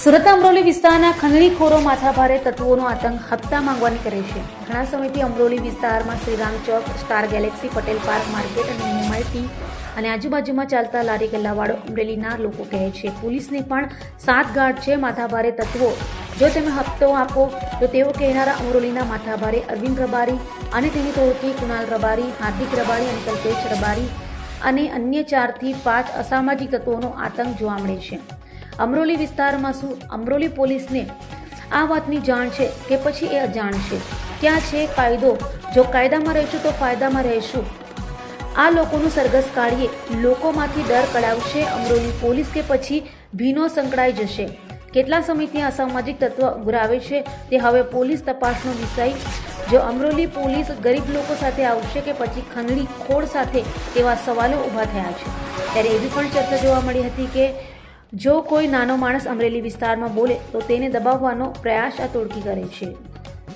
સુરતના અમરોલી વિસ્તારના ખંડણીખોરો માથાભારે તત્વોનો આતંક હપ્તા માંગવાની કરે છે. ઘણા સમયથી અમરોલી વિસ્તારમાં Shriram Chowk, star galaxy, Patel park, market અને એમઆઈટી અને આજુબાજુમાં ચાલતા લારી ગલ્લાવાળો અમરેલીના લોકો કહે છે. પોલીસની પણ સાત ગાઢ છે માથાભારે તત્વો. જો તમે હપ્તો આપો, તો તેઓ કહેનારા અમરોલીના માથાભારે અરવિંદ રબારી અને તેની ટોળકી કુણાલ રબારી, હાર્દિક રબારી અને કલ્પેશ રબારી અને અન્ય ચારથી પાંચ અસામાજિક તત્વોનો આતંક જોવા મળે છે. અમરોલી વિસ્તારમાં શું? અમરોલી પોલીસને આ વાતની જાણ છે કે પછી એ અજાણ છે. ક્યાં છે કાયદો? જો કાયદામાં રહીશું તો ફાયદામાં રહીશું. આ લોકોનું સરઘસ કાઢીએ. લોકોમાંથી ડર કડાવશે અમરોલી પોલીસ કે પછી ભીનો સંકળાઈ જશે. કેટલા સમયથી અસામાજિક તત્વ ઉઘરાવે છે તે હવે પોલીસ તપાસનો વિષય જો અમરોલી પોલીસ ગરીબ લોકો સાથે આવશે કે પછી ખંડણી ખોડ સાથે તેવા સવાલો ઊભા થયા છે. ત્યારે એવી પણ ચર્ચા જોવા મળી હતી કે જો કોઈ નાનો માણસ અમરેલી વિસ્તારમાં બોલે તો તેને દબાવવાનો પ્રયાસ આ તોડકી કરે છે.